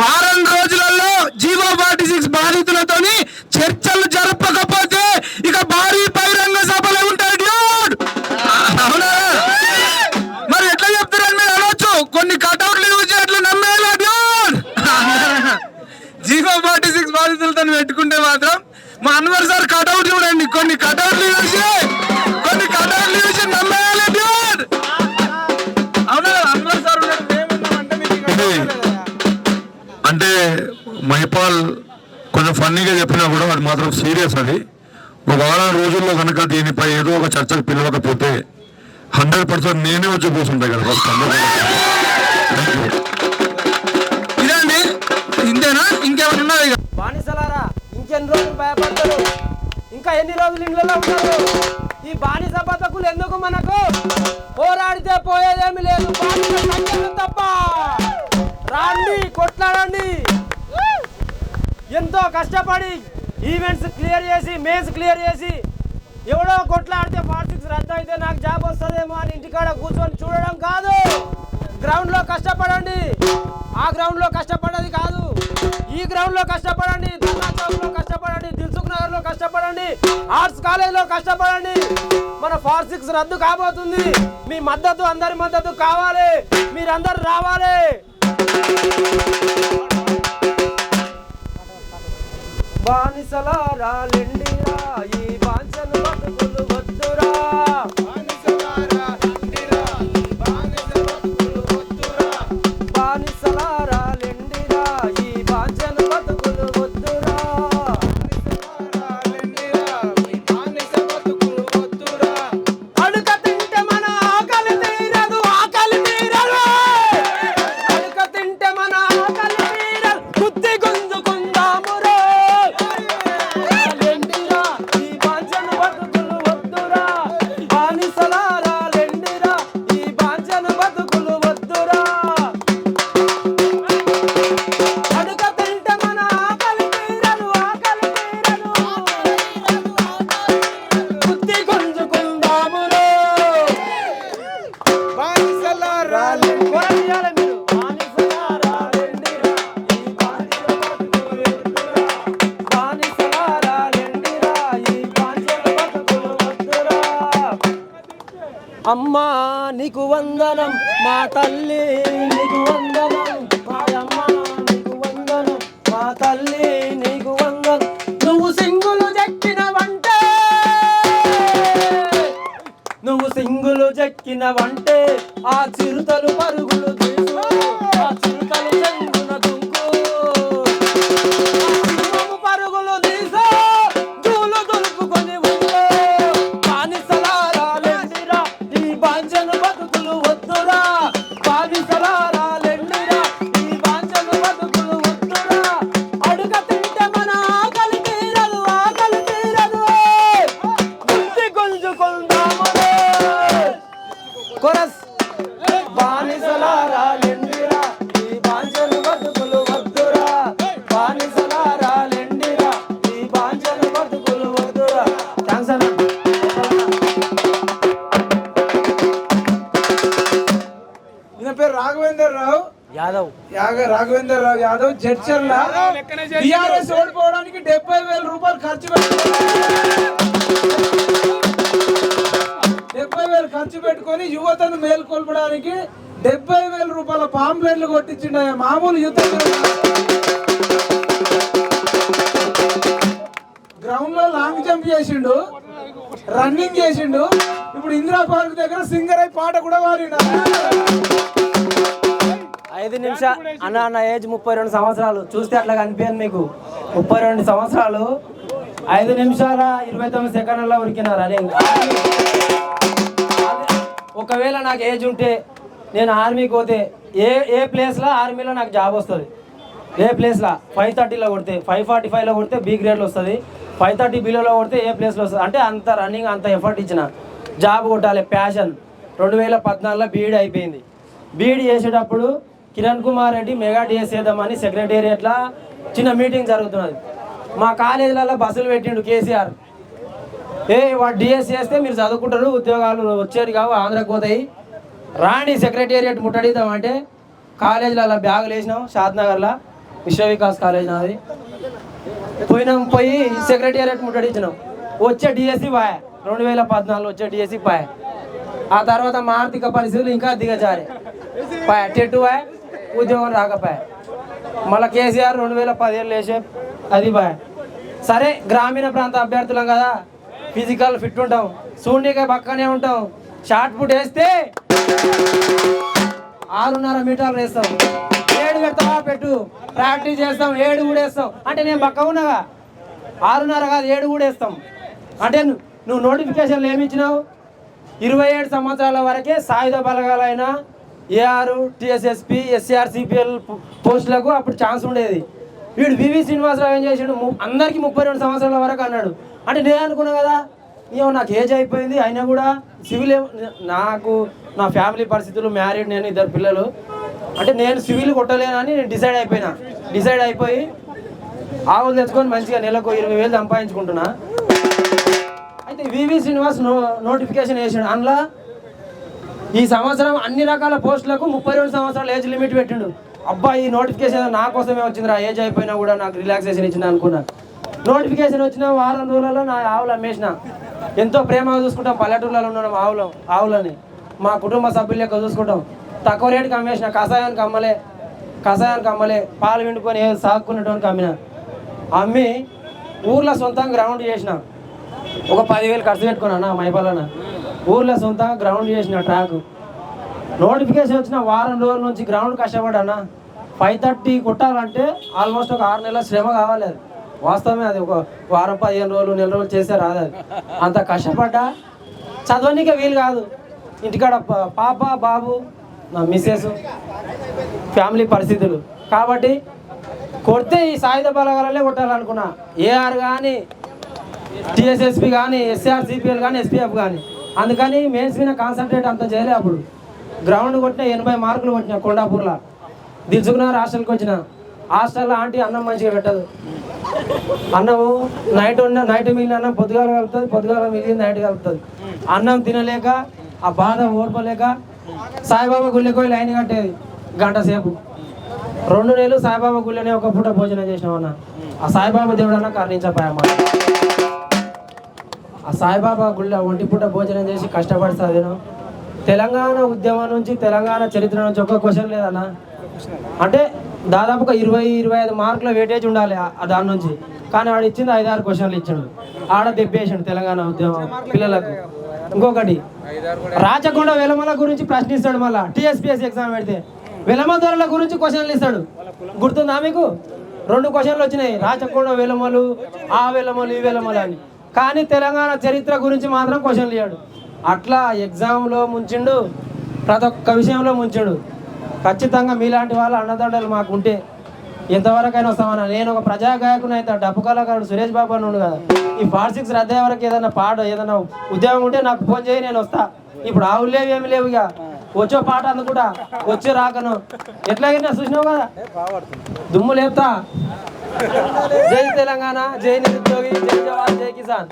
వారం రోజులలో GO forty six బాధితులతోని చర్చలు జరపకపోతే ఇక భారీ బహిరంగ సభలు ఉంటాయి డ్యూడ్. అవునా? మరి ఎట్లా చెప్తారని మీరు అనొచ్చు. కొన్ని కటౌట్లు యూజ్ చేయట్లు నమ్మేలా డ్యూడ్. జీవో ఫార్టీ సిక్స్ బాధితులతో పెట్టుకుంటే మాత్రం మా అన్వర్ సార్ కటౌట్ చూడండి. కొన్ని కటౌట్లు యూజ్ మహిపాల్ కొంచెం ఫన్నీగా చెప్పినా కూడా అది మాత్రం సీరియస్ అది. ఒక వారం రోజుల్లో కనుక దీనిపై ఏదో ఒక చర్చకు పిలవకపోతే హండ్రెడ్ పర్సెంట్ నేనే వచ్చి కూర్చుంటా కదా ఫస్ట్ ఇదండి ఇంతేనా? ఇంకేమైనా ఉన్నది ఇక? బానిసలారా ఇంకెన్ని రోజులు భయపడతారు? ఇంకా ఎన్ని రోజులు ఇళ్ళలో ఉంటారు ఈ బానిస బతకులు ఎందుకు మనకు? పోరాడితే పోయేదేమి లేదు బానిస సంఖ్యలు తప్ప. రాండి కొట్లాడండి. ఎంతో కష్టపడి ఈవెంట్స్ క్లియర్ చేసి మేన్స్ క్లియర్ చేసి ఎవడో కొట్లాడితే పాలిటిక్స్ రద్దు అయితే నాకు జాబ్ వస్తుందేమో అని ఇంటికాడ కూర్చొని చూడడం కాదు. గ్రౌండ్లో కష్టపడండి. ఆ గ్రౌండ్లో కష్టపడేది కాదు. ఈ గ్రౌండ్లో కష్టపడండి. ధర్నా కష్టపడండి. దిల్సుఖ్ నగర్లో కష్టపడండి. ఆర్ట్స్ కాలేజ్లో కష్టపడండి. మన ఫార్ సిక్స్ రద్దు కాబోతుంది. మీ మద్దతు అందరి మద్దతు కావాలి. మీరందరూ రావాలి. బానిసలారా లెండిరా ఈ బాంచను బతుకు అమ్మా నీకు వందనం. మా తల్లి నీకు వందనం. సింగులు చెక్కినవంటే ఆ చిరుతలు పరుగులు రాఘవేందర్ రావు యాదవ్ జడ్చర్ల టిఆర్ఎస్ ఓడిపోవడానికి డెబ్బై వేల రూపాయలు ఖర్చు డెబ్బై వేలు ఖర్చు పెట్టుకొని యువతను మేల్కొల్పడానికి డెబ్బై వేల రూపాయల పాంప్లెట్లు కొట్టించిండు మామూలు యుద్ధం గ్రౌండ్లో లాంగ్ జంప్ చేసిండు రన్నింగ్ చేసిండు. ఇప్పుడు ఇందిరా పార్క్ దగ్గర సింగర్ అయి పాట కూడా పాడినా ఐదు నిమిషాలు అన్న నా ఏజ్ ముప్పై రెండు సంవత్సరాలు. చూస్తే అట్లా కనిపించదు మీకు. ముప్పై రెండు సంవత్సరాలు. ఐదు నిమిషాల ఇరవై తొమ్మిది సెకండ్లలో ఉరికిన రన్నింగ్ ఒకవేళ నాకు ఏజ్ ఉంటే నేను ఆర్మీకి పోతే ఏ ఏ ప్లేస్లో ఆర్మీలో నాకు జాబ్ వస్తుంది? ఏ ప్లేస్లో? ఫైవ్ థర్టీలో కొడితే ఫైవ్ ఫార్టీ ఫైవ్లో కొడితే బీ గ్రేడ్లో వస్తుంది. ఫైవ్ థర్టీ బిలోలో కొడితే ఏ ప్లేస్లో వస్తుంది? అంటే అంత రన్నింగ్ అంత ఎఫర్ట్ ఇచ్చిన. జాబ్ కొట్టాలి ప్యాషన్. రెండు వేల పద్నాలుగులో బీఈడి అయిపోయింది. బీఈడి చేసేటప్పుడు కిరణ్ కుమార్ రెడ్డి మెగా డిఎస్ చేద్దామని సెక్రటేరియట్లా చిన్న మీటింగ్ జరుగుతున్నది. మా కాలేజీలలో బస్సులు పెట్టిండు కేసీఆర్. ఏ వాడు డిఎస్ చేస్తే మీరు చదువుకుంటారు ఉద్యోగాలు వచ్చేది కావు ఆంధ్రకు పోతాయి. రాణి సెక్రటేరియట్ ముట్టడిద్దాం అంటే కాలేజీలలో బ్యాగులు వేసినాం షాద్నగర్లో విశ్వవికాస్ కాలేజ్ నాది. పోయినాం పోయి సెక్రటేరియట్ ముట్టడించినాం వచ్చే డిఎస్సి పాయ. రెండు వేల పద్నాలుగు వచ్చే డిఎస్సి పాయ. ఆ తర్వాత మా ఆర్థిక పరిస్థితులు ఇంకా దిగజారే. పాయ టెట్టు పాయ. ఉద్యోగం రాకపోయా? మళ్ళీ కేసీఆర్ రెండు వేల పదిహేను వేసే అది బాయ్ సరే గ్రామీణ ప్రాంత అభ్యర్థులం కదా ఫిజికల్ ఫిట్ ఉంటాం శూన్యకాయ పక్కనే ఉంటాం షార్ట్ పుట్ వేస్తే ఆరున్నర మీటర్లు వేస్తాం. ఏడు పెడతావా పెట్టు. ప్రాక్టీస్ చేస్తాం ఏడు కూడా వేస్తాం. అంటే నేను పక్క ఉన్నాగా? ఆరున్నర కాదు ఏడు కూడా వేస్తాం. అంటే ను- నువ్వు నోటిఫికేషన్లు ఏమి ఇచ్చినావు? ఇరవై ఏడు సంవత్సరాల వరకే సాయుధ బలగాలైనా ఏఆర్ టిఎస్ఎస్పి ఎస్ఆర్ సిపిఎల్ పోస్టులకు అప్పుడు ఛాన్స్ ఉండేది. వీడు వివి శ్రీనివాసరావు ఏం చేసాడు? ము- అందరికీ ముప్పై రెండు సంవత్సరాల వరకు అన్నాడు. అంటే నేను అనుకున్నా కదా ఏమో నాకు ఏజ్ అయిపోయింది అయినా కూడా సివిల్ నాకు నా ఫ్యామిలీ పరిస్థితులు మ్యారీడ్ నేను ఇద్దరు పిల్లలు. అంటే నేను సివిల్ కొట్టలేనని నేను డిసైడ్ అయిపోయినా. డిసైడ్ అయిపోయి ఆవులు తెచ్చుకొని మంచిగా నెలకు ఇరవై వేలు సంపాదించుకుంటున్నా. అయితే వివి శ్రీనివాస్ నో నోటిఫికేషన్ వేసాడు. అందులో ఈ సంవత్సరం అన్ని రకాల పోస్టులకు ముప్పై రెండు సంవత్సరాల ఏజ్ లిమిట్ పెట్టిండు. అబ్బా ఈ నోటిఫికేషన్ నా కోసమే వచ్చింది రా ఏజ్ అయిపోయినా కూడా నాకు రిలాక్సేషన్ ఇచ్చింది అనుకున్నా. నోటిఫికేషన్ వచ్చిన వారం రోజులలో నా ఆవులు అమ్మేసిన. ఎంతో ప్రేమగా చూసుకుంటాం పల్లెటూళ్ళలో ఉన్నాం ఆవులు ఆవులని. మా కుటుంబ సభ్యుల యొక్క చూసుకుంటాం. తక్కువ రేటుకి అమ్మేసిన కషాయానికి అమ్మలే కషాయానికి అమ్మలే పాలు విండుకొని ఏదో అమ్మిన. అమ్మి ఊర్లో సొంతంగా గ్రౌండ్ చేసిన. ఒక పదివేలు ఖర్చు పెట్టుకున్నా మైపాలన్నా ఊర్లో సొంతంగా గ్రౌండ్ చేసిన ట్రాక్ నోటిఫికేషన్ వచ్చిన వారం రోజుల నుంచి గ్రౌండ్ కష్టపడ్డానా? ఫైవ్ థర్టీ కొట్టాలంటే ఆల్మోస్ట్ ఒక ఆరు నెలల శ్రమ కావాలి అది. వాస్తవమే అది ఒక వారం పదిహేను రోజులు నెల రోజులు చేస్తే రాదు అది. అంత కష్టపడ్డా? చదవనీకే వీలు కాదు. ఇంటికాడ పాప బాబు నా మిస్సెస్ ఫ్యామిలీ పరిస్థితులు. కాబట్టి కొడితే ఈ సాయుధ బలగాలనే కొట్టాలనుకున్నా. ఏఆర్ కానీ టీఎస్ఎస్పి కానీ ఎస్ఆర్ సిపిఎల్ కానీ ఎస్పీఎఫ్ కానీ అందుకని మెయిన్స్ మీద కాన్సన్ట్రేట్ అంత చేయలే అప్పుడు. గ్రౌండ్ కొట్టిన ఎనభై మార్కులు కొట్టిన కొండాపూర్లో. దిల్చుకున్నారు హాస్టల్కి వచ్చిన. హాస్టల్లో ఆంటీ అన్నం మంచిగా పెట్టదు. అన్నము నైట్ ఉన్న నైట్ మిగిలిన అన్నం పొద్దుగాల కలుపుతుంది పొద్దుగాల మిగిలింది నైట్ కలుపుతుంది. అన్నం తినలేక ఆ బాధ ఓర్పలేక సాయిబాబా గుళ్ళకి పోయి లైన్ కట్టేది గంట సేపు. రెండు నెలలు సాయిబాబా గుళ్ళనే ఒక పూట భోజనం చేసినామన్నా. అన్న ఆ సాయిబాబా దేవుడు అన్న కరుణించపాయమ్మ ఆ సాయిబాబా గుళ్ళ ఒంటిపూట భోజనం చేసి కష్టపడి చదివినాం తెలంగాణ ఉద్యమం నుంచి తెలంగాణ చరిత్ర నుంచి ఒక్క క్వశ్చన్ లేదన్న. అంటే దాదాపుగా ఇరవై ఇరవై ఐదు మార్కుల వేటేజ్ ఉండాలి ఆ- దాని నుంచి. కానీ ఆడు ఇచ్చింది ఐదారు క్వశ్చన్లు ఇచ్చాడు. ఆడ దెబ్బేసాడు తెలంగాణ ఉద్యమం పిల్లలకు. ఇంకొకటి రాచకొండ వెలమల గురించి ప్రశ్నిస్తాడు మళ్ళీ. టీఎస్పీఎస్ ఎగ్జామ్ పెడితే వెలమ ధరల గురించి క్వశ్చన్లు ఇస్తాడు. గుర్తుందా మీకు? రెండు క్వశ్చన్లు వచ్చినాయి. రాచకొండ వెలమలు ఆ వెలమలు ఈ వెలమలు అని. కానీ తెలంగాణ చరిత్ర గురించి మాత్రం క్వశ్చన్లు ఇయ్యాడు. అట్లా ఎగ్జామ్లో ముంచిండు ప్రతి ఒక్క విషయంలో ముంచాడు. ఖచ్చితంగా మీలాంటి వాళ్ళ అన్నదండలు మాకు ఉంటే ఎంతవరకైనా వస్తామన్నా నేను ఒక ప్రజా గాయకుని అయితే డబ్బు కళాకారుడు సురేష్ బాబు అని ఉండు కదా. ఈ సిక్స్ రద్దే వరకు ఏదైనా పాట ఏదైనా ఉద్యోగం ఉంటే నాకు ఫోన్ చేయి నేను వస్తా. ఇప్పుడు ఆవులు లేవు ఏమి లేవు ఇక. వచ్చే పాట అందుకుంటా వచ్చే రాకను. ఎట్లాగైనా చూసినావు కదా? దుమ్ము లేపుతా. జై తెలంగాణ జై నిరుద్యోగి జై జవాన్ జై కిసాన్